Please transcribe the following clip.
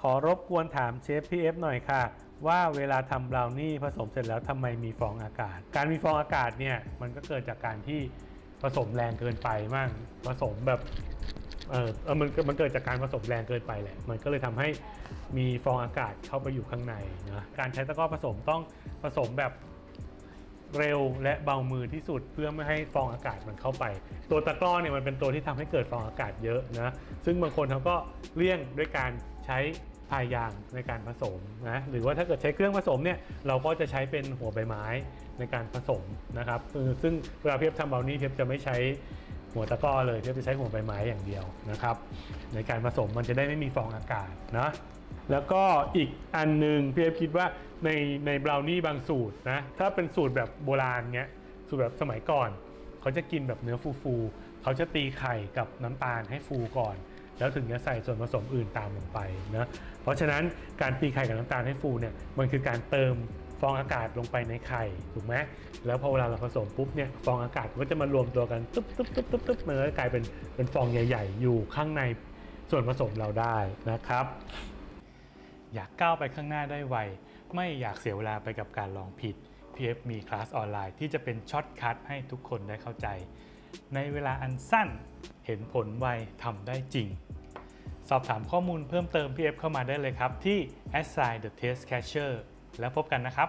ขอรบกวนถามเชฟพี่เอฟหน่อยค่ะ ว่าเวลาทำบราวนี่ผสมเสร็จแล้วทำไมมีฟองอากาศ การมีฟองอากาศเนี่ยมันก็เกิดจากการที่ผสมแรงเกินไปมั่งผสมแบบเออเออมันมันเกิดจากการผสมแรงเกินไปแหละ มันก็เลยทำให้มีฟองอากาศเข้าไปอยู่ข้างในนะการใช้ตะกร้อผสมต้องผสมแบบเร็วและเบามือที่สุดเพื่อไม่ให้ฟองอากาศมันเข้าไป ตัวตะกร้อเนี่ยมันเป็นตัวที่ทำให้เกิดฟองอากาศเยอะนะซึ่งบางคนเขาก็เลี่ยงด้วยการ ใช้พายยางในการผสมนะหรือว่าถ้าเกิดใช้เครื่องผสมเนี่ยเราก็จะใช้เป็นหัวใบไม้ในการผสมนะครับคือซึ่งเวลาเพียบทำเบราวนี่เพียบจะไม่ใช้หัวตะก้อเลยเพียบจะใช้หัวใบไม้อย่างเดียวนะครับ ในการผสมมันจะได้ไม่มีฟองอากาศนะแล้วก็อีกอันหนึ่งพี่เอฟคิดว่าในในบราวนี่บางสูตรนะถ้าเป็นสูตรแบบโบราณเงี้ยสูตรแบบสมัยก่อน เขาจะกินแบบเนื้อฟูๆเขาจะตีไข่กับน้ำตาลให้ฟูก่อน แล้วถึงจะใส่ส่วนผสมอื่นตามลงไปนะเพราะฉะนั้นการตีไข่กับน้ำตาลให้ฟูเนี่ยมันคือการเติมฟองอากาศลงไปในไข่ถูกไหมแล้วพอเวลาเราผสมปุ๊บเนี่ยฟองอากาศก็จะมารวมตัวกันตุ๊บตุ๊บตุ๊บตุ๊บตุ๊บมันก็กลายเป็นเป็นฟองใหญ่ ๆ อยู่ข้างในส่วนผสมเราได้นะครับ อยากก้าวไปข้างหน้าได้ไว ไม่อยากเสียเวลาไปกับการลองผิด PF มีคลาสออนไลน์ที่จะเป็นช็อตคัทให้ทุกคนได้เข้าใจ ในเวลาอันสั้น เห็นผลไวทำได้จริง สอบถามข้อมูลเพิ่มเติมพี่เข้ามาได้เลยครับ ที่ assign the test catcher แล้วพบกันนะครับ